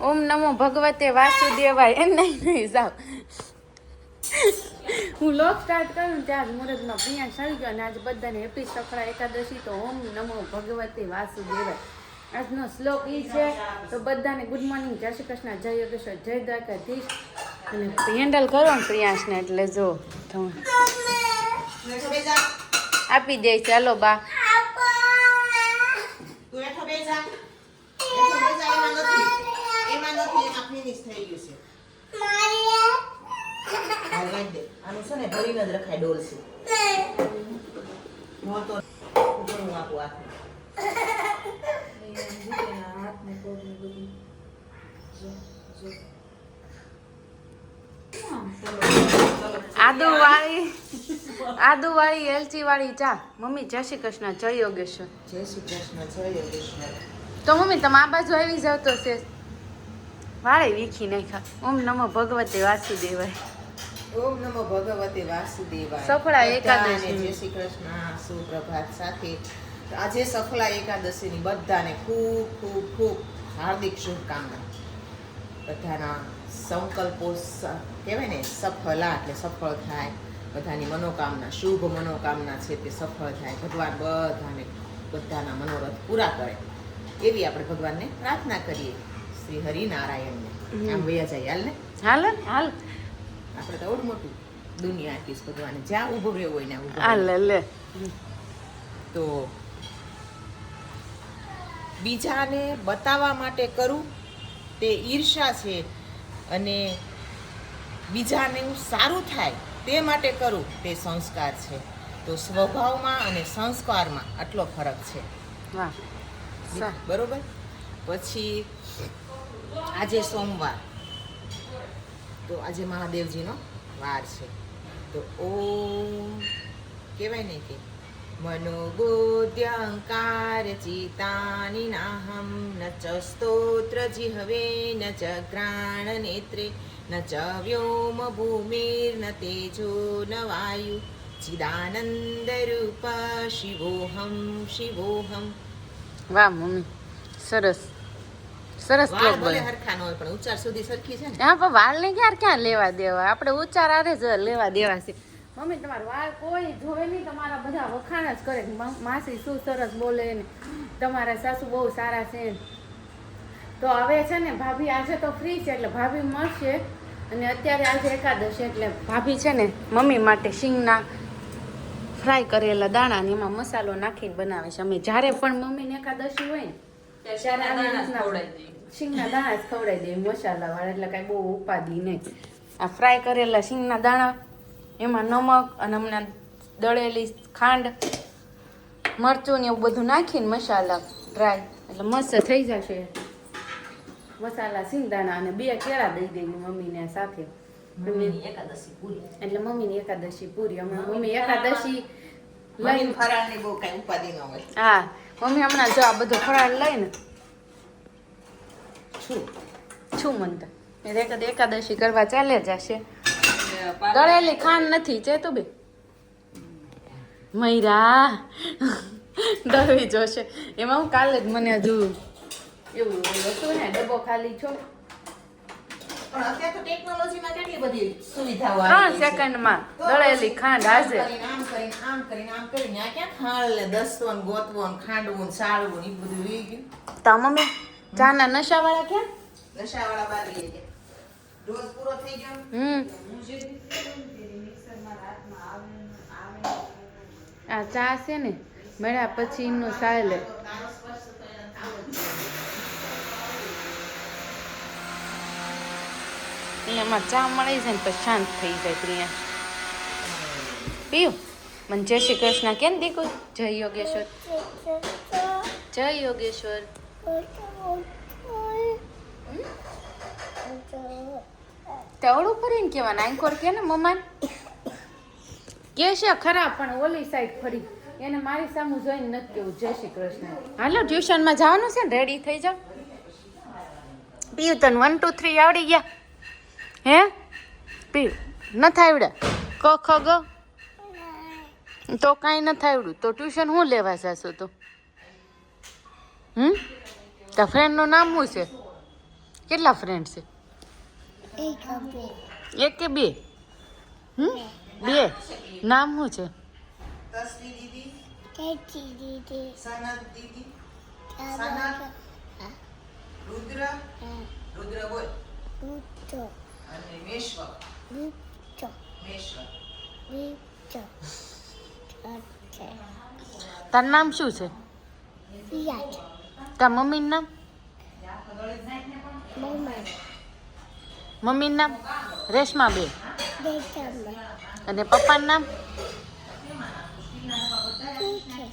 ઓમ નમો ભગવતે વાસુદેવાય. એમ નહીં નહીં જાવ હું લોક સ્ટાર્ટ કરું ત્યાં જ મુહૂર્તમાં પ્રિયાંશ આવી ગયો અને આજે બધાને હેપી સફળા એકાદશી તો ઓમ નમો ભગવતે વાસુદેવાય. આજનો શ્લોક ઈ છે તો બધાને ગુડ મોર્નિંગ જય શ્રી કૃષ્ણ જય યોગેશ્વર જય દ્વારકાધીશ. અને હેન્ડલ કરો ને પ્રિયાંશને એટલે જો તમે. આપી દે ચાલો બા. તું હેઠો બેસા. હેઠો બેસા એમાં નથી. એમાં નથી એમાં ફિનિશ થઈ ગયું છે. હાલ દે. આનું છે ને ભરીને જ રખાય ડોલ છે. હું તો ઉપર હું આપું હાથમાં આદુ વાળી આદુ વાળી એલચી વાળી ચા. મમ્મી જય શ્રી કૃષ્ણ જય યોગેશ્વર. જય શ્રી કૃષ્ણ જય યોગેશ્વર. તો મમ્મી તમે આ બાજુ આવી જાવ તો છે વાળે વીખી નાખ્યા. ઓમ નમો ભગવતે વાસુદેવાય. ઓમ નમો ભગવતે વાસુદેવાય. સફળા એકાદશી. જય શ્રી કૃષ્ણ સુપ્રભાત સાથે. આજે સફળા એકાદશીની બધાને ખૂબ ખૂબ ખૂબ હાર્દિક શુભકામના. બધાના સંકલ્પો કહેવાય ને સફળા એટલે સફળ થાય. બધાની મનોકામના શુભ મનોકામના છે તે સફળ થાય. ભગવાન બધાને બધાના મનોરથ પૂરા કરે. એવી આપણે ભગવાનને પ્રાર્થના કરીએ. શ્રી હરિનારાયણને. આમ વયા જાય હાલ ને? હાલ ને, હાલ. આપણે તો ઓડ મોટું દુનિયા આખી ભગવાન. જ્યાં ઊભું રહેવું હોય ને ઊભું હાલ લે તો બીજાને બતાવવા માટે કરું તે ઈર્ષા છે અને બીજાને સારું થાય તે માટે કરું તે સંસ્કાર છે. તો સ્વભાવમાં અને સંસ્કારમાં આટલો ફરક છે. બરોબર? પછી આજે સોમવાર. તો આજે મહાદેવજીનો વાર છે. તો ઓમ કહેવાય ને કે મનોબુદ્ધ્યંકાર ચિતાની નાહમ, ન ચ સ્તોત્ર હવે ન ચ ગ્રાણ નેત્રે, ન ચ વ્યોમ ભૂમિર્ન તેજો ન વાયુ. ચિદાનંદ રૂપ શિવોહમ શિવોહમ. વાહ, મમ્મી, સરસ. સરસ વાળ શ્લોક ભલે બોલે હરખા હોય પણ ઉચ્ચાર સુધી સરખી છે ને? હા પણ વાળને ક્યાં ક્યાં લેવા દેવા? આપણે ઉચ્ચાર આરે જ લેવા દેવા છે. મમ્મી તમારા વાળ કોઈ જોવે નહીં તમારા બધા વખાણ જ કરે માસી શું સરસ બોલે ને. તમારા સાસુ બહુ સારા છે. તો હવે છે ને ભાભી આજે તો ફ્રી છે એટલે ભાભી મળશે. અને અત્યારે આજે એકાદશી એટલે ભાભી છે ને મમ્મી માટે શીંગના ફ્રાય કરેલા દાણા ને એમાં મસાલો નાખીને બનાવે છે. અમે જ્યારે પણ મમ્મીને એકાદશી હોય ને ત્યારે આવી રીતના શીંગના દાણા જ ખવડાવી દઈએ મસાલા વાળા એટલે કાંઈ બહુ ઉપાદી નહીં આ ફ્રાય કરેલા શીંગના દાણા એમાં નમક અને હમણાં દળેલી ખાંડ મરચું ને એવું બધું નાખીને મસાલા ડ્રાય એટલે મસ્ત થઈ જશે. મસાલા સિંગદાણા અને બે કેળા દઈ દઈ મમ્મીને સાથે. મમ્મી એકાદશી પૂરી. એટલે મમ્મીની એકાદશી પૂરી. હમણાં મમ્મી એકાદશી લઈને ફરાળની બહુ કાંઈ ઉપાધિ ન હોય. હા મમ્મી હમણાં જો આ બધું ફરાળ લઈને છું છું મનતા કદ એકાદશી કરવા ચાલે જશે દળેલી ખાંડ નથી છે તો બે? મૈરા દળવી જોશે એમાં હું કાલે જ મને હજુ એવું હતું ને ડબ્બો ખાલી છો. પણ અત્યારે તો ટેકનોલોજીમાં કેટલી બધી સુવિધાઓ ત્રણ આવી ગઈ છે. સેકન્ડમાં તો દળેલી ખાંડ આમ હાજર આમ કરીને આમ કરીને આમ કરીને. ક્યાં ખાંડ લે? દસવો ને ગોતવો ને ખાંડવું ને સાળવું એ બધું તા મમ્મી? ચાના નશાવાળા ક્યાં? નશાવાળા બારી લઈ ગયા. ડોઝ પૂરો થઈ ગયો? હમ. આ ચા છે ને મળ્યા પછી એમનો સાયલે. એમાં ચા મળી જાય ને પછી શાંત થઈ જાય પ્રિયા. પીયું? મને જય શ્રી કૃષ્ણ. કેમ દીકું? જય યોગેશ્વર. જય યોગેશ્વર. તેવડું ફરીને કહેવાના આંકોર કે ને મમાન કે છે ખરા પણ ઓલી સાઈડ ફરી. એને મારી સામે જોઈને નથી કેવું. જય શ્રી કૃષ્ણ. હાલો ટ્યુશનમાં જવાનું છે ને? રેડી થઈ જાવ પીયું તને વન ટુ થ્રી આવડી ગયા. હે? પીયું નથી આવડ્યા. ક ખ ગ. તો કાંઈ નથી આવડ્યું. તો ટ્યુશન હું લેવા જશો તો? હમ? તારા ફ્રેન્ડનું નામ શું છે? કેટલા ફ્રેન્ડ છે? એક બે. એક કે બે? હમ? બે. નામ શું છે? તસ્વી દીદી. કેચી દીદી. સનત દીદી. ચાલો રુદ્ર રુદ્ર બોલ. બુચો અને મેશ્વર બુચો મેશ્વર બુચો ઓકે તારું નામ શું છે? યાદ તાર મમ્મીનું નામ મમ્મા મમ્મીનું નામ રેશમા બે અને પપ્પાનું નામ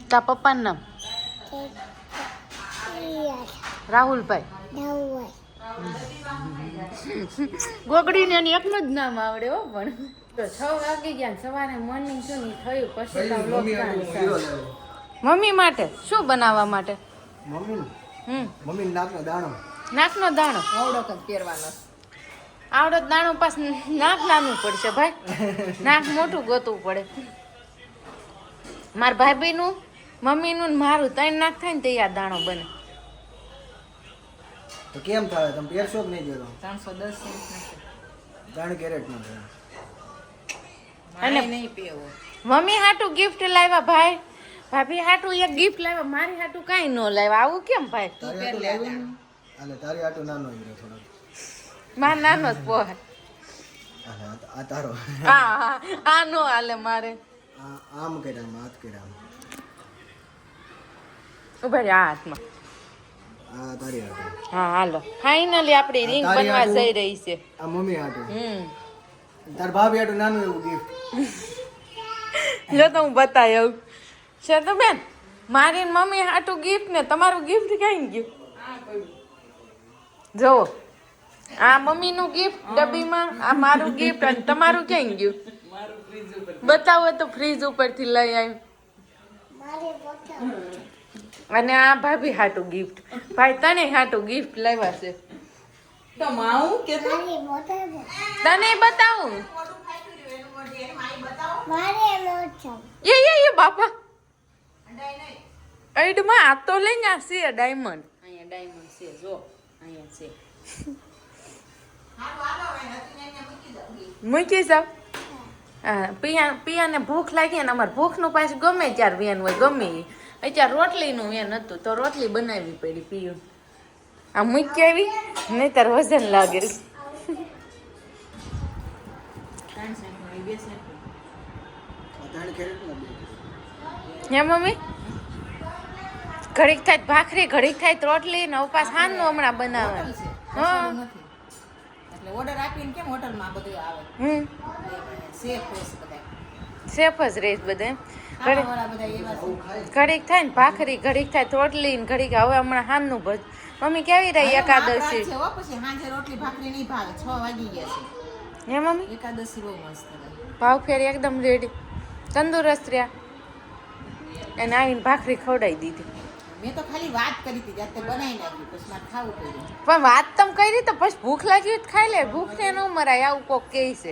કા તાર પપ્પાનું નામ રાહુલભાઈ ગોગડીને એની એકનું જ નામ આવડે હો પણ તો છ વાગી ગયા સવારે મોર્નિંગ શું નહીં થયું પછી. મમ્મી માટે શું બનાવવા માટે? મમ્મી હમ. મમ્મી નાકનો દાણો. નાકનો દાણો. આવડો જ પહેરવાનો. આવડો દાણો પાસ નાક નાનું પડશે ભાઈ. નાક મોટું ગોતવું પડે. મારા ભાભીનું મમ્મીનું ને મારું ત્રણ નાક થાય ને તે આ દાણો બને. તો કેમ થાય? તમે પહેરશો જ નહીં પહેરો ત્રણસો દસ ત્રણ કેરેટનો છે. અને- નહીં પીવો મમ્મી હાટું ગિફ્ટ લાવ્યા ભાઈ. ભાભી હાટું એક ગિફ્ટ લાવ્યા. મારી હાટું કાંઈ ન લાવ્યા. આવું કેમ ભાઈ? તું આટું લાવ્યું તારી આટું નાનો હીરો થોડો માર નાનો જ પોહ આ- આ તારો. હા આ- નો હાલે મારે. આમ કેડા આમ હાથ કર્યા ઊભા રે આ હાથમાં. આ તારી આટું હા હાલો. ફાઇનલી આપણી રિંગ બનવા જઈ રહી છે. આ મમ્મી આટું હમ. તાર ભાભી આટું નાનું એવું ગિફ્ટ જો તો હું બતાવી આવું. છે તો બેન મારી મમ્મી હાટું ગિફ્ટ ને તમારું ગિફ્ટ કઈ ગયું? જો આ મમ્મીનું ગિફ્ટ ડબ્બીમાં આ મારું ગિફ્ટ અને તમારું ક્યાં ગયું? બતાવો તો ફ્રીજ ઉપરથી લઈ આવી અને આ ભાભી હાટું ગિફ્ટ ભાઈ તને હાટું ગિફ્ટ લેવા છે. તને બતાવું. એ બાપા. એડમાં આ તો લઈને આ છે ડાયમંડ. અહીંયા ડાયમંડ છે જો અહીંયા છે. મૂકી જાવ હા પિયા પિયાને ભૂખ લાગી ને અમારે ભૂખનું પાછું ગમે ત્યારે વેન હોય ગમે ઈ. અત્યારે રોટલીનું વેન હતું તો રોટલી બનાવવી પડી પીયું. આ મૂકી આવી નહીં તાર વજન લાગે. હે મમ્મી? ઘડીક થાય ભાખરી ઘડીક થાય રોટલી ને ઉપાસ હાનનું હમણાં બનાવે. હા. એટલે ઓર્ડર આપીને કેમ હોટલમાં બધું આવે? હમ. સેફ બધા સેફ જ રહીશ બધે ઘડીક થાય ને ભાખરી ઘડીક થાય રોટલી ને ઘડીક હવે હમણાં હાનનું ભજ મમ્મી કેવી રહી એકાદશી? પછી સાંજે રોટલી ભાખરી નહીં ભાવે. છ વાગી ગયા હે મમ્મી? એકાદશી બહુ મસ્ત ભાવ ફેર એકદમ રેડી તંદુરસ્ત રહ્યા. એને આવીને ભાખરી ખવડાવી દીધી. મેં તો ખાલી વાત કરી હતી જાતે બનાવી નાખી પછી મારે ખાવું પડ્યું. પણ વાત તમ કરી તો પછી ભૂખ લાગી હોય તો ખાઈ લે ભૂખ ને ન મરાય આવું કોક કે છે.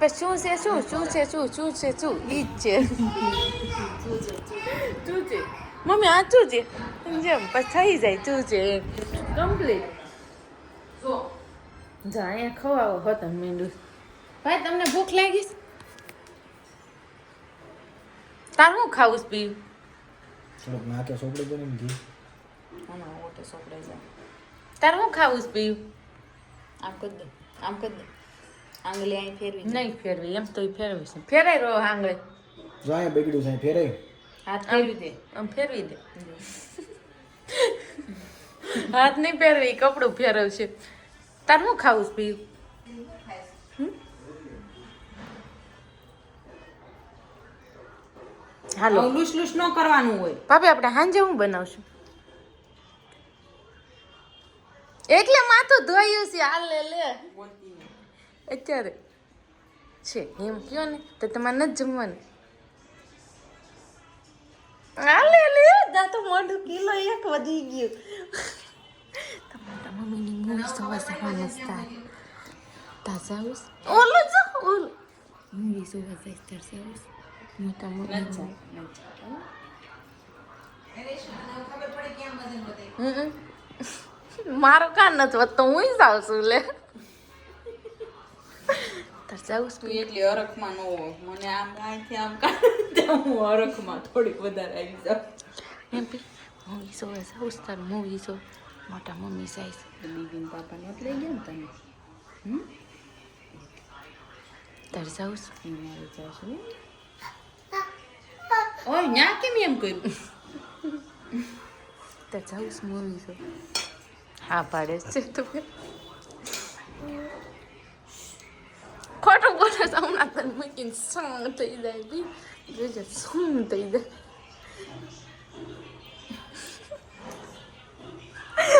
પછી શું છે શું શું છે શું શું છે શું? ઈ જ છે. શું છે? મમ્મી આ શું છે? જેમ પછી થઈ જાય શું છે? કમ્પ્લીટ જો અહીંયા ખવાવો હતો મેંદુ ભાઈ તમને ભૂખ લાગી છે? તાર હું ખાવું પી પીવું? થોડોક નાકે સોપડે દો ને એમ ઘી. આમાં ઓટે સોપડે જાય તાર હું ખાવું પી પીવું? આમ કદ દે આમ કદ દે. આંગળી અહીં ફેરવી નહીં ફેરવી એમ તો ફેરવી છે. ફેરાઈ રહ્યો આંગળે. જો અહીંયા બગડ્યું છે ફેરાઈ. હાથ ફેરવી દે. આમ ફેરવી દે. હાથ નહીં ફેરવી કપડું ફેરવશે. તાર હું ખાવું પીવું? હાલો. લૂસ લૂસ ન કરવાનું હોય. ભાભી આપણે સાંજે હું બનાવશું? એટલે માથું ધોયું છે હાલ લે. લે અત્યારે છે એમ કયો ને તો તમારે નથી જમવાનું. હાલે લે દા તો મોઢું કિલો એક વધી ગયું. તમારા મમ્મીની મૂવી જોવા જવાનું સ્ટાર. તાજા ઓલું જો ઓલું. આવીશ મોટા મોટા મારો કાન નથી વધતો હું જાઉં છું લે. તાર જાઉં એટલી અરખમાં ન હોય મને આમ અહીંથી આમ કાઢી હું અરખમાં થોડીક વધારે આવી જાઉં. એમ પી જોવા જાઉં છું તાર મૂવી જો મોટા મમ્મી સાઈઝ દીદી પાપા એટલે લઈ ગયા ને તમે હમ? જાઉં છું. મારે જાઉં જાશું. ઓય ન્યા કેમ એમ કર્યું તાર જાઉં છું મૂવી જો હા પાડે છે તું ખોટું બોલે તો હમણાં તને મૂકીને સમ થઈ જાય બી જોજે સમ થઈ જાય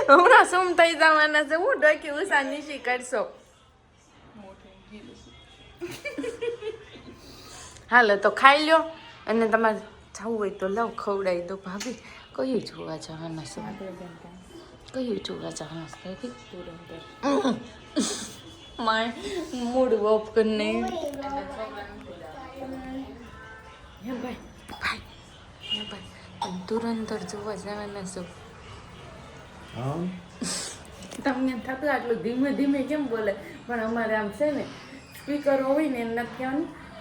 હમણાં સુમ થઈ જવાના છે હું ડોકી ઉષા નીચી કરશો હાલો તો ખાઈ લ્યો અને તમારે જવું હોય તો લવ ખવડાવી દો ભાભી. કયું જોવા જવાના છે? કયું જોવા જવાના છે ભાભી? માય મૂડ ઓફ કરીને હે ભાઈ ભાઈ તમે જોવા જવાના છો. તમને થતું આટલું ધીમે ધીમે કેમ બોલે? પણ અમારે આમ છે ને સ્પીકર હોય ને એમ નથી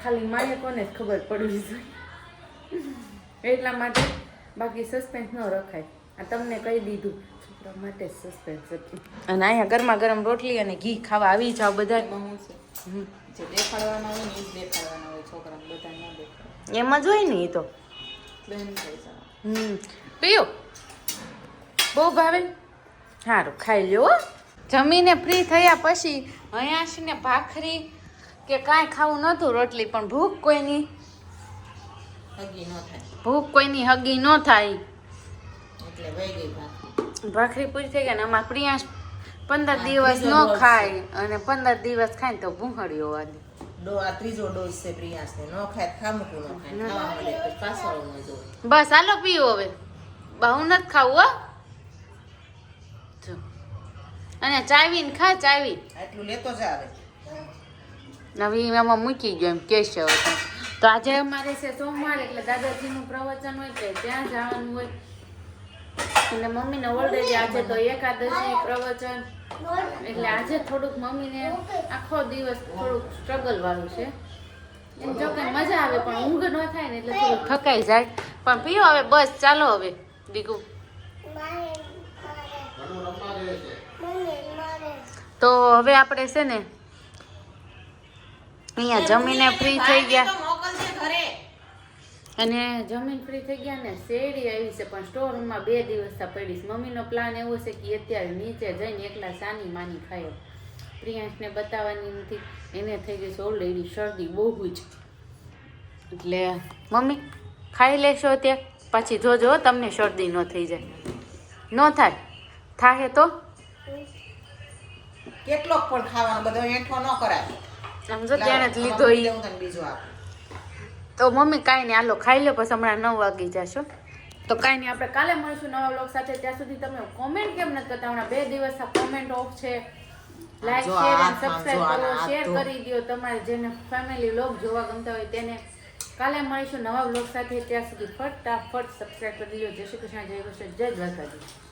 ખાલી માએ કોને જ ખબર પડવી જોઈએ એટલા માટે બાકી સસ્પેન્સ ન રખાય. આ તમને કહી દીધું છોકરા માટે સસ્પેન્સ હતું. અને અહીંયા ગરમા ગરમ રોટલી અને ઘી ખાવા આવી જાવ બધા શું છે? જે દેખાડવાના હોય ને એ જ દેખાડવાના હોય છોકરાને બધા ના દેખાય એમ જ હોય ને એ તો. બેન હમ. પીયો બહુ ભાવે? સારું ખાઈ લ્યો હો. જમીને ફ્રી થયા પછી અહીંયા છે ને ભાખરી કે કાંઈ ખાવું નહોતું રોટલી પણ ભૂખ કોઈની. હગી ન થાય. ભૂખ કોઈની હગી ન થાય. એટલે વહી ગઈ ભાખરી ભાખરી પૂરી થઈ ગઈ ને આમાં પ્રિયાંશ પંદર દિવસ ન ખાય અને પંદર દિવસ ખાય ને તો ભૂંખડ્યો વાગે ન ન ન બસ હાલો પીવો હવે. બહુ નથી ખાવું હો. અને અને ચાવીને ખા ચાવી. આટલું લેતો જ આવે. નવી એમાં મૂકી ગયો એમ કેશવ તો. આજે અમારે છે સોમવાર એટલે દાદાજીનું પ્રવચન હોય એટલે ત્યાં જવાનું હોય. અને મમ્મીને ઓલરેડી આજે તો એકાદશી પ્રવચન. એટલે આજે થોડુંક મમ્મીને આખો દિવસ થોડુંક સ્ટ્રગલ વાળું છે. એમ જો કે મજા આવે, પણ ઊંઘ ન થાય ને એટલે થોડુંક થકાઈ જાય. પણ પીઓ હવે, બસ ચાલો હવે, દીકુ. તો હવે આપણે છે ને અહીંયા જમીને ફ્રી થઈ ગયા. અને જમીન ફ્રી થઈ ગયા ને શેરડી આવી છે પણ સ્ટોર રૂમમાં બે દિવસ પડીશ. મમ્મીનો પ્લાન એવો છે કે અત્યારે નીચે જઈને એકલા સાની માની ખાયો. પ્રિયાંશને બતાવવાની નથી. એને થઈ ગઈ છે ઓલરેડી શરદી બહુ જ. એટલે મમ્મી ખાઈ લેશો ત્યાં પછી જોજો તમને શરદી ન થઈ જાય. ન થાય? થાય તો? કેટલોક પણ ખાવાનો બધો એઠો ન કરાય. સમજો ત્યાં જ લીધો બીજો આપું. તો મમ્મી કાંઈ નહીં હાલો ખાઈ લો પછી હમણાં નવ વાગી જશો. તો કાંઈ નહીં આપણે કાલે મળીશું નવા બ્લોગ સાથે. ત્યાં સુધી તમે કોમેન્ટ કેમ નથી કરતા? હમણાં બે દિવસ કોમેન્ટ ઓફ છે. લાઈક શેર અને સબસ્ક્રાઇબ કરો. શેર કરી દો તમારે જેને ફેમિલી બ્લોગ જોવા ગમતા હોય તેને. કાલે મળીશું નવા બ્લોગ સાથે. ત્યાં સુધી ફટાફટ સબસ્ક્રાઇબ કરી દેજો જય શ્રી કૃષ્ણ જય કૃષ્ણ જય દ્વારકાજી